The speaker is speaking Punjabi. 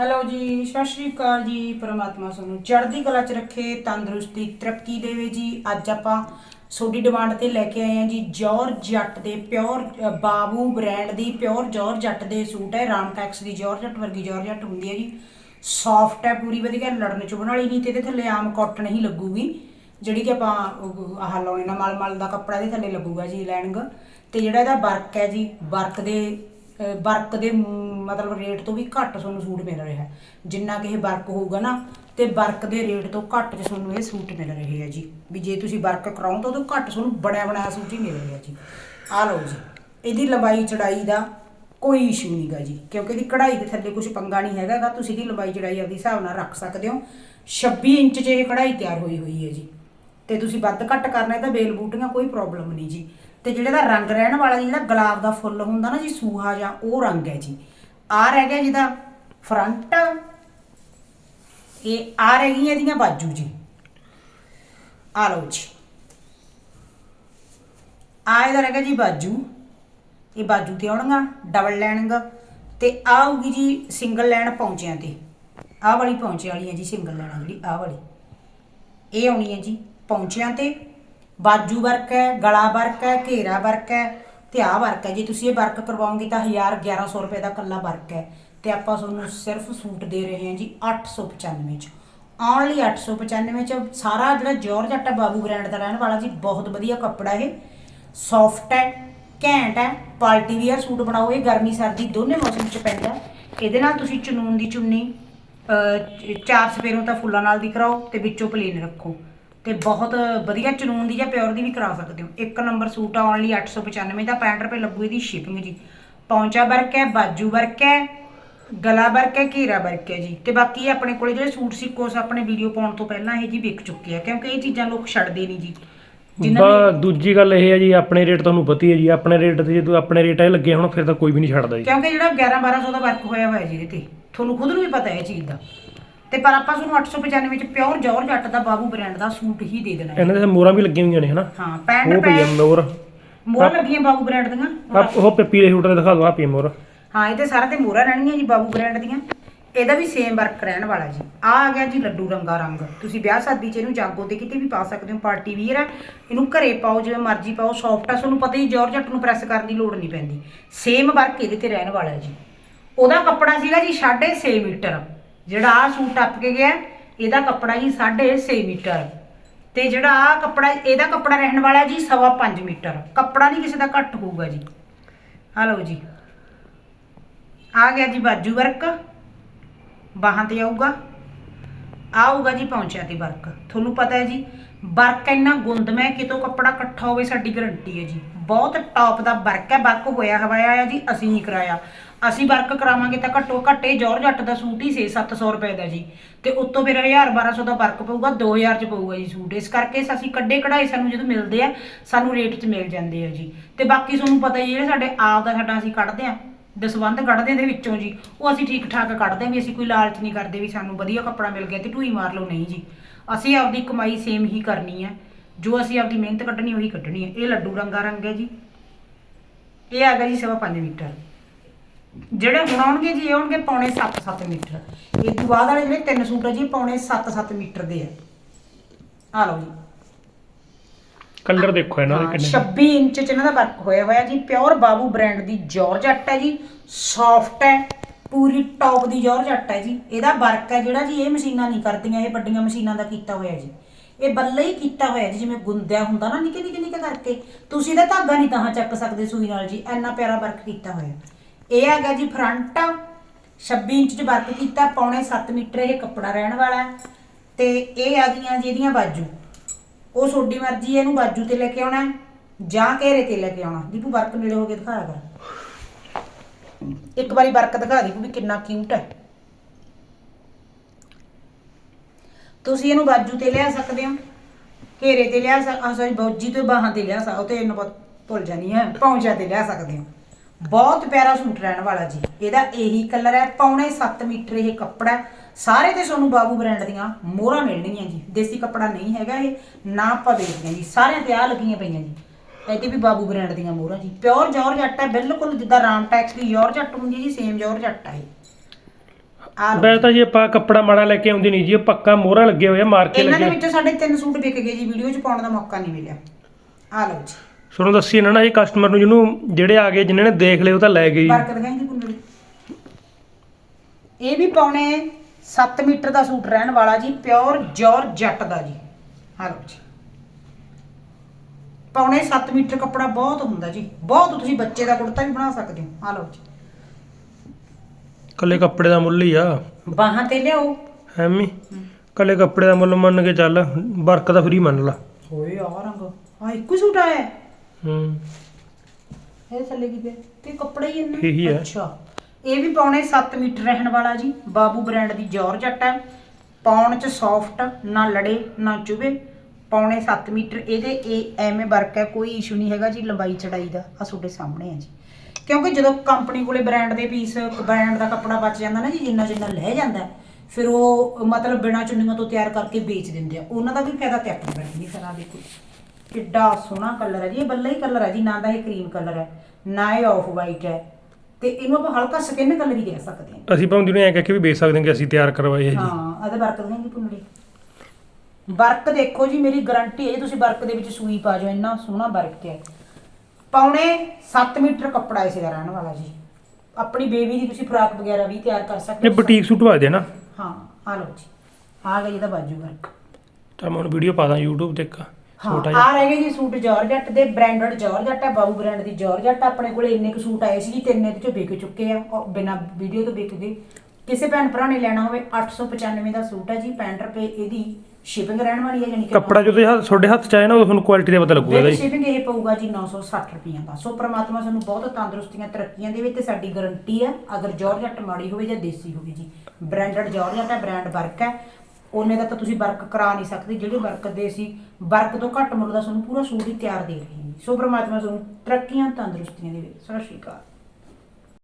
ਹੈਲੋ ਜੀ, ਸਤਿ ਸ਼੍ਰੀ ਅਕਾਲ ਜੀ। ਪ੍ਰਮਾਤਮਾ ਤੁਹਾਨੂੰ ਚੜ੍ਹਦੀ ਕਲਾ 'ਚ ਰੱਖੇ, ਤੰਦਰੁਸਤੀ, ਤਰੱਕੀ ਦੇਵੇ ਜੀ। ਅੱਜ ਆਪਾਂ ਛੋਟੀ ਡਿਮਾਂਡ ਤੇ ਲੈ ਕੇ ਆਏ ਹਾਂ ਜੀ ਜੌਰ ਜੱਟ ਦੇ ਪਿਓਰ ਬਾਬੂ ਬ੍ਰਾਂਡ ਦੀ ਪਿਓਰ ਜੌਰ ਜੱਟ ਦੇ ਸੂਟ ਹੈ। ਰਾਮ ਟੈਕਸ ਦੀ ਜੌਰ ਜੱਟ ਵਰਗੀ ਜੌਰ ਜੱਟ ਹੁੰਦੀ ਹੈ ਜੀ। ਸੌਫਟ ਹੈ, ਪੂਰੀ ਵਧੀਆ, ਲੜਨ ਚੁਬਣ ਵਾਲੀ ਨਹੀਂ ਤੇ ਇਹਦੇ ਥੱਲੇ ਆਮ ਕਾਟਨ ਹੀ ਲੱਗੂਗੀ, ਜਿਹੜੀ ਕਿ ਆਪਾਂ ਆਹ ਲਾਉਣੇ ਨਾਲ ਮਲ ਮਲ ਦਾ ਕੱਪੜਾ ਇਹਦੇ ਥੱਲੇ ਲੱਗੂਗਾ ਜੀ ਲਾਈਨਿੰਗ ਤੇ ਜਿਹੜਾ ਇਹਦਾ ਵਰਕ ਹੈ ਜੀ ਵਰਕ ਦੇ ਵਰਕ ਦੇ ਮਤਲਬ ਰੇਟ ਤੋਂ ਵੀ ਘੱਟ ਤੁਹਾਨੂੰ ਸੂਟ ਮਿਲ ਰਿਹਾ ਹੈ। ਜਿੰਨਾ ਕਿ ਇਹ ਵਰਕ ਹੋਊਗਾ ਨਾ, ਤੇ ਵਰਕ ਦੇ ਰੇਟ ਤੋਂ ਘੱਟ 'ਚ ਤੁਹਾਨੂੰ ਇਹ ਸੂਟ ਮਿਲ ਰਹੇ ਆ ਜੀ। ਵੀ ਜੇ ਤੁਸੀਂ ਵਰਕ ਕਰਾਓ ਤਾਂ ਉਹ ਘੱਟ ਤੁਹਾਨੂੰ ਬਣਿਆ ਬਣਾਇਆ ਸੂਟ ਹੀ ਮਿਲ ਰਿਹਾ ਜੀ। ਆ ਲਓ ਜੀ, ਇਹਦੀ ਲੰਬਾਈ ਚੜਾਈ ਦਾ ਕੋਈ ਇਸ਼ੂ ਨਹੀਂਗਾ ਜੀ। ਕਿਉਂਕਿ ਇਹਦੀ ਕਢਾਈ ਦੇ ਥੱਲੇ ਕੁਝ ਪੰਗਾ ਨਹੀਂ ਹੈਗਾਗਾ ਤੁਸੀਂ ਇਹਦੀ ਲੰਬਾਈ ਚੜਾਈ ਆਪਦੇ ਹਿਸਾਬ ਨਾਲ ਰੱਖ ਸਕਦੇ ਹੋ। 26 ਇੰਚ 'ਚ ਇਹ ਕਢਾਈ ਤਿਆਰ ਹੋਈ ਹੋਈ ਹੈ ਜੀ। ਤੇ ਤੁਸੀਂ ਵੱਧ ਘੱਟ ਕਰਨਾ ਹੈ ਤਾਂ ਬੇਲ ਬੂਟੀਆਂ ਕੋਈ ਪ੍ਰੋਬਲਮ ਨਹੀਂ ਜੀ। ਤੇ ਜਿਹੜਾ ਦਾ ਰੰਗ ਰਹਿਣ ਵਾਲਾ ਜਿਹੜਾ ਗੁਲਾਬ ਦਾ ਫੁੱਲ ਹੁੰਦਾ ਨਾ ਜੀ, ਸੂਹਾ ਜਾਂ ਉਹ ਰੰਗ ਹੈ ਜੀ। ਆ ਰਹਿ ਗਿਆ ਜਿਹਦਾ ਫਰੰਟ। ਇਹ ਆ ਰਹਿ ਗਈਆਂ ਇਹਦੀਆਂ ਬਾਜੂ ਜੀ। ਆ ਲਓ ਜੀ। ਆ ਇਹਦਾ ਰਹਿ ਗਿਆ ਜੀ ਬਾਜੂ। ਇਹ ਬਾਜੂ ਤੇ ਆਉਣਗਾ ਡਬਲ ਲਾਈਨਿੰਗ ਤੇ ਆ ਆਊਗੀ ਜੀ ਸਿੰਗਲ ਲੈਣ ਪੌਂਚਿਆਂ ਤੇ। ਆਹ ਵਾਲੀ ਪੌਂਚੇ ਵਾਲੀ ਹੈ ਜੀ ਸਿੰਗਲ ਲਾਈਨ ਜਿਹੜੀ, ਆਹ ਵਾਲੀ। ਇਹ ਆਉਣੀ ਹੈ ਜੀ। ਪੌਂਚਿਆਂ ਤੇ ਬਾਜੂ ਵਰਕ ਹੈ, ਗਲਾ ਵਰਕ ਹੈ, ਘੇਰਾ ਵਰਕ ਹੈ ਤੇ ਆਹ ਵਰਕ ਹੈ। ਜੇ ਤੁਸੀਂ ਇਹ ਵਰਕ ਕਰਵਾਓਗੇ ਤਾਂ 1000 1100 ਰੁਪਏ ਦਾ ਕੱਲਾ ਵਰਕ ਹੈ ਤੇ ਆਪਾਂ ਤੁਹਾਨੂੰ ਸਿਰਫ ਸੂਟ ਦੇ ਰਹੇ ਹਾਂ ਜੀ 895 ਚ। ਓਨਲੀ 895 ਚ ਸਾਰਾ ਜਿਹੜਾ ਜੋਰਜੱਟ ਹੈ ਬਾਬੂ ਬ੍ਰਾਂਡ ਦਾ ਰਹਿਣ ਵਾਲਾ ਜੀ, ਬਹੁਤ ਵਧੀਆ ਕੱਪੜਾ ਇਹ। ਸੌਫਟ ਹੈ, ਘੈਂਟ ਹੈ, ਪਾਰਟੀ ਵੀਅਰ ਸੂਟ ਬਣਾਓ, ਇਹ ਗਰਮੀ ਸਰਦੀ ਦੋਨੇ ਮੌਸਮ ਚ ਪੈਂਦਾ ਇਹਦੇ ਨਾਲ ਤੁਸੀਂ ਚਨੂਨ ਦੀ ਚੁੰਨੀ ਚਾਰ ਸਪੇਰੋਂ ਤਾਂ ਫੁੱਲਾਂ ਨਾਲ ਦੀ ਕਰਾਓ ਤੇ ਵਿੱਚੋਂ ਪਲੇਨ ਰੱਖੋ। ਤੇ ਬਹੁਤ ਵਧੀਆ ਚਨੂਨ ਦੀ ਜਾਂ ਪਿਓਰ ਦੀ ਵੀ ਕਰਾ ਸਕਦੇ ਹੋ। ਇੱਕ ਨੰਬਰ ਸੂਟ ਆ ਓਨਲੀ 895 ਦਾ 65 ਰੁਪਏ ਲੱਗੂ ਇਹਦੀ ਸ਼ਿਪਿੰਗ ਜੀ। ਪੌਂਚਾ ਵਰਕ ਹੈ ਬਾਜੂ ਵਰਕ ਹੈ ਗਲਾ ਵਰਕ ਹੈ ਘੇਰਾ ਵਰਕ ਹੈ ਜੀ। ਤੇ ਬਾਕੀ ਆਪਣੇ ਕੋਲੇ ਜਿਹੜੇ ਸੂਟ ਸੀ ਕੋਸ ਆਪਣੇ ਵੀਡੀਓ ਪਾਉਣ ਤੋਂ ਪਹਿਲਾਂ ਇਹ ਜੀ ਵਿਕ ਚੁੱਕੇ ਆ ਕਿਉਂਕਿ ਇਹ ਚੀਜ਼ਾਂ ਲੋਕ ਛੱਡਦੇ ਨਹੀਂ ਜੀ। ਬਾ ਦੂਜੀ ਗੱਲ ਇਹ ਹੈ ਜੀ ਆਪਣੇ ਰੇਟ ਤੁਹਾਨੂੰ ਪਤਾ ਹੀ ਹੈ ਜੀ ਆਪਣੇ ਰੇਟ ਤੇ ਜਦੋਂ ਆਪਣੇ ਰੇਟ ਇਹ ਲੱਗੇ ਹੁਣ ਫਿਰ ਤਾਂ ਕੋਈ ਵੀ ਨਹੀਂ ਛੱਡਦਾ ਜੀ। ਕਿਉਂਕਿ ਜਿਹੜਾ 11 1200 ਦਾ ਵਰਕ ਹੋਇਆ ਹੋਇਆ ਜੀ ਇਹਦੇ ਤੇ ਤੁਹਾਨੂੰ ਖੁਦ ਨੂੰ ਵੀ ਪਤਾ ਹੈ ਇਹ ਚੀਜ਼ ਦਾ। ਤੇ ਪਰ ਆਪਾਂ ਤੁਹਾਨੂੰ 895 ਚ ਪਿਓਰ ਜੌਰ ਜੱਟ ਦਾ ਬਾਬੂ ਬ੍ਰਾਂਡ ਦਾ ਸੂਟ ਹੀ ਦੇ ਦੇਣਾ ਹੈ। ਇਹਨਾਂ ਦੇ ਮੋਹਰਾਂ ਵੀ ਲੱਗੀਆਂ ਹੋਈਆਂ ਨੇ ਹਨਾ? ਹਾਂ ਉਹ 65 ਪਈ ਆ ਮੋਹਰ ਲੱਗੀਆਂ ਬਾਬੂ ਬ੍ਰਾਂਡ ਦੀਆਂ? ਆ ਉਹ ਪੀਲੇ ਸੂਟ ਤੇ ਦਿਖਾ ਦਿਓ ਆ ਪਈ ਮੋਹਰ। ਹਾਂ ਇਹਦੇ ਸਾਰੇ ਤੇ ਮੋਹਰਾਂ ਰਹਿਣਗੀਆਂ ਜੀ ਬਾਬੂ ਬ੍ਰਾਂਡ ਦੀਆਂ। ਇਹਦਾ ਵੀ ਸੇਮ ਵਰਕ ਰਹਿਣ ਵਾਲਾ ਜੀ। ਆ ਆ ਗਿਆ ਜੀ ਲੱਡੂ ਰੰਗਾ ਰੰਗ। ਤੁਸੀਂ ਵਿਆਹ ਸ਼ਾਦੀ ਚ ਇਹਨੂੰ ਜਾਗੋ ਤੇ ਕਿਤੇ ਵੀ ਪਾ ਸਕਦੇ ਹੋ ਪਾਰਟੀ ਵੀਅਰ ਹੈ। ਇਹਨੂੰ ਘਰੇ ਪਾਓ ਜਿਵੇਂ ਮਰਜ਼ੀ ਪਾਓ ਸੌਫਟ ਆ ਤੁਹਾਨੂੰ ਪਤਾ ਹੀ ਜੌਰ ਜੱਟ ਨੂੰ ਪ੍ਰੈਸ ਕਰਨ ਦੀ ਲੋੜ ਨਹੀਂ ਪੈਂਦੀ। ਸੇਮ ਵਰਕ ਇਹਦੇ ਤੇ ਰਹਿਣ ਵਾਲਾ ਜੀ। ਉਹਦਾ ਕੱਪੜਾ ਸੀਗਾ ਜੀ 6.5 ਮੀਟਰ। ਜਿਹੜਾ ਆ ਸੂਟ ਟੱਪ ਕੇ ਗਿਆ, ਇਹਦਾ ਕੱਪੜਾ ਜੀ 6.5 ਮੀਟਰ। ਤੇ ਜਿਹੜਾ ਆ ਕੱਪੜਾ, ਇਹਦਾ ਕੱਪੜਾ ਰਹਿਣ ਵਾਲਾ ਜੀ 5.5 ਮੀਟਰ। ਕੱਪੜਾ ਨਹੀਂ ਕਿਸੇ ਦਾ ਘੱਟ ਹੋਊਗਾ ਜੀ। ਆ ਲਓ ਜੀ। ਆ ਗਿਆ ਜੀ ਬਾਜੂ ਵਰਕ। ਬਾਹਾਂ ਤੇ ਆਊਗਾ। ਆਊਗਾ ਜੀ ਪਹੁੰਚਿਆ ਤੇ ਵਰਕ। ਤੁਹਾਨੂੰ ਪਤਾ ਹੈ ਜੀ, ਵਰਕ ਇੰਨਾ ਗੁੰਦਮੈ ਕਿਤੋਂ ਕੱਪੜਾ ਇਕੱਠਾ ਹੋਵੇ ਸਾਡੀ ਗਰੰਟੀ ਹੈ ਜੀ। ਬਹੁਤ ਟੌਪ ਦਾ ਵਰਕ ਹੈ, ਵਰਕ ਹੋਇਆ ਹਵਾਇਆ ਆ ਜੀ, ਅਸੀਂ ਨਹੀਂ ਕਰਾਇਆ। ਅਸੀਂ ਵਰਕ ਕਰਾਵਾਂਗੇ ਤਾਂ ਘੱਟੋ ਘੱਟੇ ਜ਼ੋਰ ਜੱਟ ਦਾ ਸੂਟ ਹੀ 6-700 ਰੁਪਏ ਦਾ ਜੀ। ਤੇ ਉੱਤੋਂ ਫਿਰ 1000 1200 ਦਾ ਵਰਕ ਪਊਗਾ 2000 ਚ ਪਊਗਾ ਜੀ ਸੂਟ। ਇਸ ਕਰਕੇ ਅਸੀਂ ਕੱਢੇ ਕਢਾਈ ਸਾਨੂੰ ਜਦੋਂ ਮਿਲਦੇ ਆ, ਸਾਨੂੰ ਰੇਟ 'ਚ ਮਿਲ ਜਾਂਦੇ ਆ ਜੀ। ਤੇ ਬਾਕੀ ਤੁਹਾਨੂੰ ਪਤਾ ਹੀ ਹੈ ਜਿਹੜੇ ਸਾਡੇ ਆਪ ਦਾ ਸਾਡਾ ਅਸੀਂ ਕੱਢਦੇ ਆ। ਦਸਵੰਧ ਕੱਢਦੇ ਦੇ ਵਿੱਚੋਂ ਜੀ। ਉਹ ਅਸੀਂ ਠੀਕ ਠਾਕ ਕੱਢਦੇ ਹਾਂ ਵੀ ਅਸੀਂ ਕੋਈ ਲਾਲਚ ਨਹੀਂ ਕਰਦੇ ਵੀ ਸਾਨੂੰ ਵਧੀਆ ਕੱਪੜਾ ਮਿਲ ਗਿਆ ਤੇ ਢੂਈ ਮਾਰ ਲਓ, ਨਹੀਂ ਜੀ। ਅਸੀਂ ਆਪਦੀ ਕਮਾਈ ਸੇਮ ਹੀ ਕਰਨੀ ਹੈ। ਜੋ ਅਸੀਂ ਆਪਦੀ ਮਿਹਨਤ ਕੱਢਣੀ, ਉਹੀ ਕੱਢਣੀ ਹੈ। ਇਹ ਲੱਡੂ ਰੰਗਾ ਰੰਗ ਹੈ ਜੀ। ਇਹ ਆ ਗਿਆ ਜੀ ਸਵਾ 5 ਮੀਟਰ। ਜਿਹੜੇ ਹੁਣ ਆਉਣਗੇ ਜੀ, ਇਹ ਆਉਣਗੇ ਪੌਣੇ 7-7 ਮੀਟਰ। ਇਹ ਤੋਂ ਬਾਅਦ ਵਾਲੇ ਜਿਹੜੇ ਤਿੰਨ ਸੂਟ ਹੈ ਜੀ ਪੌਣੇ 7-7 ਮੀਟਰ ਦੇ ਆ। ਆ ਲਓ ਜੀ। ਕਲਰ ਦੇਖੋ ਇਹਨਾਂ ਦੇ ਹਾਂ, ਕਿੰਨੇ 26 ਇੰਚ ਚ ਇਹਨਾਂ ਦਾ ਵਰਕ ਹੋਇਆ ਹੋਇਆ ਜੀ ਪਿਓਰ ਬਾਬੂ ਬ੍ਰਾਂਡ ਦੀ ਜੌਰਜੱਟ ਹੈ ਜੀ ਸੌਫਟ ਹੈ ਪੂਰੀ ਟੌਪ ਦੀ ਜੌਰਜੱਟ ਹੈ ਜੀ। ਇਹਦਾ ਵਰਕ ਹੈ ਜਿਹੜਾ ਜੀ ਇਹ ਮਸ਼ੀਨਾਂ ਨਹੀਂ ਕਰਦੀਆਂ ਇਹ ਵੱਡੀਆਂ ਮਸ਼ੀਨਾਂ ਦਾ ਕੀਤਾ ਹੋਇਆ ਜੀ। ਇਹ ਬੱਲੇ ਹੀ ਕੀਤਾ ਹੋਇਆ ਜੀ ਜਿਵੇਂ ਗੁੰਦਿਆ ਹੁੰਦਾ ਨਾ ਨਿੱਕੇ ਨਿੱਕੇ ਨਿੱਕੇ ਕਰਕੇ। ਤੁਸੀਂ ਇਹਦਾ ਧਾਗਾ ਨਹੀਂ ਤਾਂ ਚੱਕ ਸਕਦੇ ਸੂਈ ਨਾਲ ਜੀ ਇੰਨਾ ਪਿਆਰਾ ਵਰਕ ਕੀਤਾ ਹੋਇਆ। ਇਹ ਹੈਗਾ ਜੀ ਫਰੰਟ। 26 ਇੰਚ ਚ ਵਰਕ ਕੀਤਾ ਪੌਣੇ 7 ਮੀਟਰ ਇਹ ਕੱਪੜਾ ਰਹਿਣ ਵਾਲਾ ਹੈ। ਤੇ ਇਹ ਆ ਗਈਆਂ ਜੀ ਇਹਦੀਆਂ ਬਾਜੂ। ਉਹ ਤੁਹਾਡੀ ਮਰਜ਼ੀ ਹੈ, ਇਹਨੂੰ ਬਾਜੂ ਤੇ ਲੈ ਕੇ ਆਉਣਾ ਹੈ, ਜਾਂ ਘੇਰੇ ਤੇ ਲੈ ਕੇ ਆਉਣਾ ਦੀਪੂ, ਵਰਕ ਨੇੜੇ ਹੋ ਕੇ ਦਿਖਾਇਆ ਕਰ ਇੱਕ ਵਾਰੀ ਵਰਕ ਦਿਖਾ ਦੀਪੂ ਵੀ ਕਿੰਨਾ ਕਿਊਟ ਹੈ। ਤੁਸੀਂ ਇਹਨੂੰ ਬਾਜੂ ਤੇ ਲਿਆ ਸਕਦੇ ਹੋ, ਘੇਰੇ ਤੇ ਲਿਆ ਸਕ ਸੌਰੀ ਬੌਜੀ ਤੋਂ ਬਾਹਾਂ ਤੇ ਲਿਆ ਸਕਦੇ ਤੇ ਇਹਨੂੰ ਬਹੁਤ ਭੁੱਲ ਜਾਣੀ ਹੈ ਪੌਂਚਾ ਤੇ ਲਿਆ ਸਕਦੇ ਹੋ। ਬਹੁਤ ਪਿਆਰਾ ਸੂਟ ਰਹਿਣ ਵਾਲਾ ਜੀ, ਇਹਦਾ ਇਹੀ ਕਲਰ ਹੈ, ਪੌਣੇ 7 ਮੀਟਰ ਇਹ ਕੱਪੜਾ ਹੈ। ਸਾਰੇ ਤੇ ਤੁਹਾਨੂੰ ਬਾਬੂ ਬ੍ਰਾਂਡ ਦੀਆਂ ਮੋਹਰਾਂ ਮਿਲਣਗੀਆਂ ਜੀ। ਦੇਸੀ ਕੱਪੜਾ ਨਹੀਂ ਹੈਗਾ ਇਹ ਨਾ ਆਪਾਂ ਵੇਚਦੇ ਹਾਂ ਜੀ। ਸਾਰਿਆਂ ਤੇ ਆ ਲੱਗੀਆਂ ਪਈਆਂ ਜੀ। ਇਹਦੇ ਵੀ ਬਾਬੂ ਬ੍ਰਾਂਡ ਦੀਆਂ ਮੋਹਰਾਂ ਜੀ। ਪਿਓਰ ਜੌਰ ਜੱਟ ਹੈ ਬਿਲਕੁਲ ਜਿੱਦਾਂ ਰਾਮ ਟੈਕਸ ਦੀ ਜੌਰ ਜੱਟ ਹੁੰਦੀ ਜੀ ਸੇਮ ਜੌਰ ਜੱਟ ਹੈ ਆ ਲਓ ਵੈਸੇ ਤਾਂ ਜੀ ਆਪਾਂ ਕੱਪੜਾ ਮਾੜਾ ਲੈ ਕੇ ਆਉਂਦੇ ਨਹੀਂ ਜੀ ਇਹ ਪੱਕਾ ਮੋਹਰਾ ਲੱਗੇ ਹੋਏ ਆ ਮਾਰ ਕੇ ਇਹਨਾਂ ਦੇ ਲੱਗੇ। ਵਿੱਚੋਂ ਸਾਡੇ ਤਿੰਨ ਸੂਟ ਵਿਕ ਗਏ ਜੀ ਵੀਡੀਓ 'ਚ ਪਾਉਣ ਦਾ ਮੌਕਾ ਨਹੀਂ ਮਿਲਿਆ। ਆ ਲਓ ਜੀ। ਤੁਹਾਨੂੰ ਦੱਸੀ ਇਹਨਾਂ ਨਾ ਇਹ ਕਸਟਮਰ ਨੂੰ ਜਿਹਨੂੰ ਜਿਹੜੇ ਆ ਗਏ ਜਿਨ੍ਹਾਂ ਨੇ ਦੇਖ ਲਏ ਉਹ ਤਾਂ ਲੈ ਗਏ ਜੀ। ਵਰਕ ਦਿਖਾਈ ਜੀ ਕੁੰਡਲੀ ਇਹ ਵੀ ਪੌਣੇ 7 ਮੀਟਰ ਦਾ ਸੂਟ ਰਹਿਣ ਵਾਲਾ ਜੀ ਪਿਓਰ ਜੋਰ ਜੱਟ ਦਾ ਜੀ। ਆ ਲਓ ਜੀ। ਪੌਣੇ 7 ਮੀਟਰ ਕੱਪੜਾ ਬਹੁਤ ਹੁੰਦਾ ਜੀ। ਬਹੁਤ ਤੁਸੀਂ ਬੱਚੇ ਦਾ ਕੁੜਤਾ ਵੀ ਬਣਾ ਸਕਦੇ ਹੋ। ਆ ਲਓ ਜੀ। ਕੱਲੇ ਕੱਪੜੇ ਦਾ ਮੁੱਲ ਹੀ ਆ। ਬਾਹਾਂ ਤੇ ਲਿਆਓ। ਐਵੇਂ ਕੱਲੇ ਕੱਪੜੇ ਦਾ ਮੁੱਲ ਮੰਨ ਕੇ ਚੱਲ ਵਰਕ ਦਾ ਫ੍ਰੀ ਮੰਨ ਲਾ। ਹੋਏ ਆ ਰੰਗ। ਆ ਇੱਕੋ ਹੀ ਸੂਟ ਆਇਆ। ਹੈ। ਹੂੰ ਇਹ ਥੱਲੇ ਕੀ ਪਿਆ? ਤੇ ਕੱਪੜਾ ਹੀ ਇੰਨਾ। ਇਹੀ ਹੈ। ਅੱਛਾ। ਇਹ ਵੀ ਪਾਉਣੇ 7 ਮੀਟਰ ਰਹਿਣ ਵਾਲਾ ਜੀ, ਬਾਬੂ ਬ੍ਰਾਂਡ ਦੀ ਜੋਰਜੱਟ ਹੈ। ਪਾਉਣ ਚ ਸੌਫਟ ਨਾ ਲੜੇ, ਨਾ ਚੁਭੇ ਪੌਣੇ 7 ਮੀਟਰ, ਇਹਦੇ ਇਹ ਐਵੇਂ ਵਰਕ ਹੈ, ਕੋਈ ਇਸ਼ੂ ਨਹੀਂ ਹੈਗਾ ਜੀ, ਲੰਬਾਈ ਚੜਾਈ ਦਾ ਆ ਤੁਹਾਡੇ ਸਾਹਮਣੇ ਹੈ ਜੀ। ਕਿਉਂਕਿ ਜਦੋਂ ਕੰਪਨੀ ਕੋਲੇ ਬ੍ਰਾਂਡ ਦੇ ਪੀਸ ਬ੍ਰਾਂਡ ਦਾ ਕੱਪੜਾ ਬਚ ਜਾਂਦਾ ਨਾ ਜੀ, ਜਿੰਨਾ ਜਿੰਨਾ ਲੈ ਜਾਂਦਾ, ਫਿਰ ਉਹ ਮਤਲਬ ਬਿਨਾ ਚੁੰਨੀਆਂ ਤੋਂ ਤਿਆਰ ਕਰਕੇ ਵੇਚ ਦਿੰਦੇ ਆ। ਉਹਨਾਂ ਦਾ ਵੀ ਫਾਇਦਾ ਤੇ ਆਪਣੀ ਬਣੀ ਨਹੀਂ ਫਿਰ ਦੇਖੋ ਕਿੱਡਾ ਸੋਹਣਾ ਕਲਰ ਹੈ ਜੀ, ਇਹ ਬੱਲਾ ਹੀ ਕਲਰ ਹੈ ਜੀ, ਨਾ ਤਾਂ ਇਹ ਕਰੀਮ ਕਲਰ ਹੈ, ਨਾ ਇਹ ਆਫ ਵਾਈਟ ਹੈ। ਤੇ ਇਹਨੂੰ ਆਪਾਂ ਹਲਕਾ ਸਕਿਨ ਕਲਰ ਹੀ ਕਹਿ ਸਕਦੇ ਹਾਂ। ਅਸੀਂ ਭਾਵੇਂ ਨੂੰ ਐਂ ਕਹਿ ਕੇ ਵੀ ਵੇਚ ਸਕਦੇ ਹਾਂ ਕਿ ਅਸੀਂ ਤਿਆਰ ਕਰਵਾਏ ਹੈ ਜੀ। ਹਾਂ ਇਹਦੇ ਵਰਕ ਦੇਣਗੇ ਪੁੰਨੜੀ ਵਰਕ ਦੇਖੋ ਜੀ ਮੇਰੀ ਗਾਰੰਟੀ ਹੈ ਜੀ ਤੁਸੀਂ ਵਰਕ ਦੇ ਵਿੱਚ ਸੂਈ ਪਾ ਜਾਓ ਇੰਨਾ ਸੋਹਣਾ ਵਰਕ ਹੈ। ਪੌਣੇ 7 ਮੀਟਰ ਕੱਪੜਾ ਇਸੇ ਦਾ ਰਹਿਣ ਵਾਲਾ ਜੀ। ਆਪਣੀ ਬੇਬੀ ਦੀ ਤੁਸੀਂ ਫਰਾਕ ਵਗੈਰਾ ਵੀ ਤਿਆਰ ਕਰ ਸਕਦੇ ਇਹ ਬੁਟੀਕ ਸੂਟ ਵਾ ਦੇ ਨਾ? ਹਾਂ ਆ ਲਓ ਜੀ। ਆ ਗਈ ਇਹਦਾ ਬਾਜੂ ਵਰਕ। ਤਾਂ ਮੈਂ ਹੁਣ ਵੀਡੀਓ ਪਾ ਦਾਂ YouTube ਤੇ ਇੱਕ। ਛੋਟਾ ਜਿਹਾ ਆ ਰਹੇ ਗਏ ਜੀ ਸੂਟ ਜਾਰਜੱਟ ਦੇ ਬ੍ਰਾਂਡਡ ਜਾਰਜੱਟ ਹੈ ਬਾਬੂ ਬ੍ਰਾਂਡ ਦੀ ਜਾਰਜੱਟ ਆਪਣੇ ਕੋਲੇ ਇੰਨੇ ਕੁ ਸੂਟ ਆਏ ਸੀ ਜੀ ਤਿੰਨ ਇਹਦੇ ਚੋਂ ਵਿਕ ਚੁੱਕੇ ਆ। ਉਹ ਬਿਨਾਂ ਵੀਡੀਓ ਤੋਂ ਵਿਕ ਗਏ। ਕਿਸੇ ਭੈਣ ਭਰਾ ਨੇ ਲੈਣਾ ਹੋਵੇ 895 ਦਾ ਸੂਟ ਹੈ ਜੀ 65 ਰੁਪਏ ਇਹਦੀ ਸ਼ਿਪਿੰਗ ਰਹਿਣ ਵਾਲੀ ਹੈ ਯਾਨੀ ਕਿ ਕੱਪੜਾ ਜਦੋਂ ਇਹ ਤੁਹਾਡੇ ਹੱਥ ਚ ਆਏ ਨਾ ਉਦੋਂ ਤੁਹਾਨੂੰ ਕੁਆਲਿਟੀ ਦਾ ਪਤਾ ਲੱਗੂਗਾ ਇਹਦਾ ਜੀ ਸ਼ਿਪਿੰਗ ਇਹ ਪਊਗਾ ਜੀ 960 ਰੁਪਈਆ ਦਾ। ਸੋ ਪ੍ਰਮਾਤਮਾ ਤੁਹਾਨੂੰ ਬਹੁਤ ਤੰਦਰੁਸਤੀਆਂ ਤਰੱਕੀਆਂ ਦੇਵੇ ਤੇ ਸਾਡੀ ਗਾਰੰਟੀ ਹੈ ਅਗਰ ਜਾਰਜੱਟ ਮਾੜੀ ਹੋਵੇ ਜਾਂ ਦੇਸੀ ਹੋਵੇ ਜੀ। ਬ੍ਰਾਂਡਡ ਜਾਰਜੱਟ ਹੈ ਬ੍ਰਾਂਡ ਵਰਕ ਹੈ ਉਹਨੇ ਦਾ ਤਾਂ ਤੁਸੀਂ ਵਰਕ ਕਰਾ ਨਹੀਂ ਸਕਦੇ, ਜਿਹੜੇ ਵਰਕ ਦੇ ਸੀ, ਵਰਕ ਤੋਂ ਘੱਟ ਮੁੱਲ ਦਾ ਤੁਹਾਨੂੰ ਪੂਰਾ ਸੂਟ ਹੀ ਤਿਆਰ ਦੇ ਰਹੇ ਹਾਂ ਸੋ ਪ੍ਰਮਾਤਮਾ ਤੁਹਾਨੂੰ ਤਰੱਕੀਆਂ ਤੰਦਰੁਸਤੀਆਂ ਦੇ ਸਤਿ ਸ਼੍ਰੀ ਅਕਾਲ।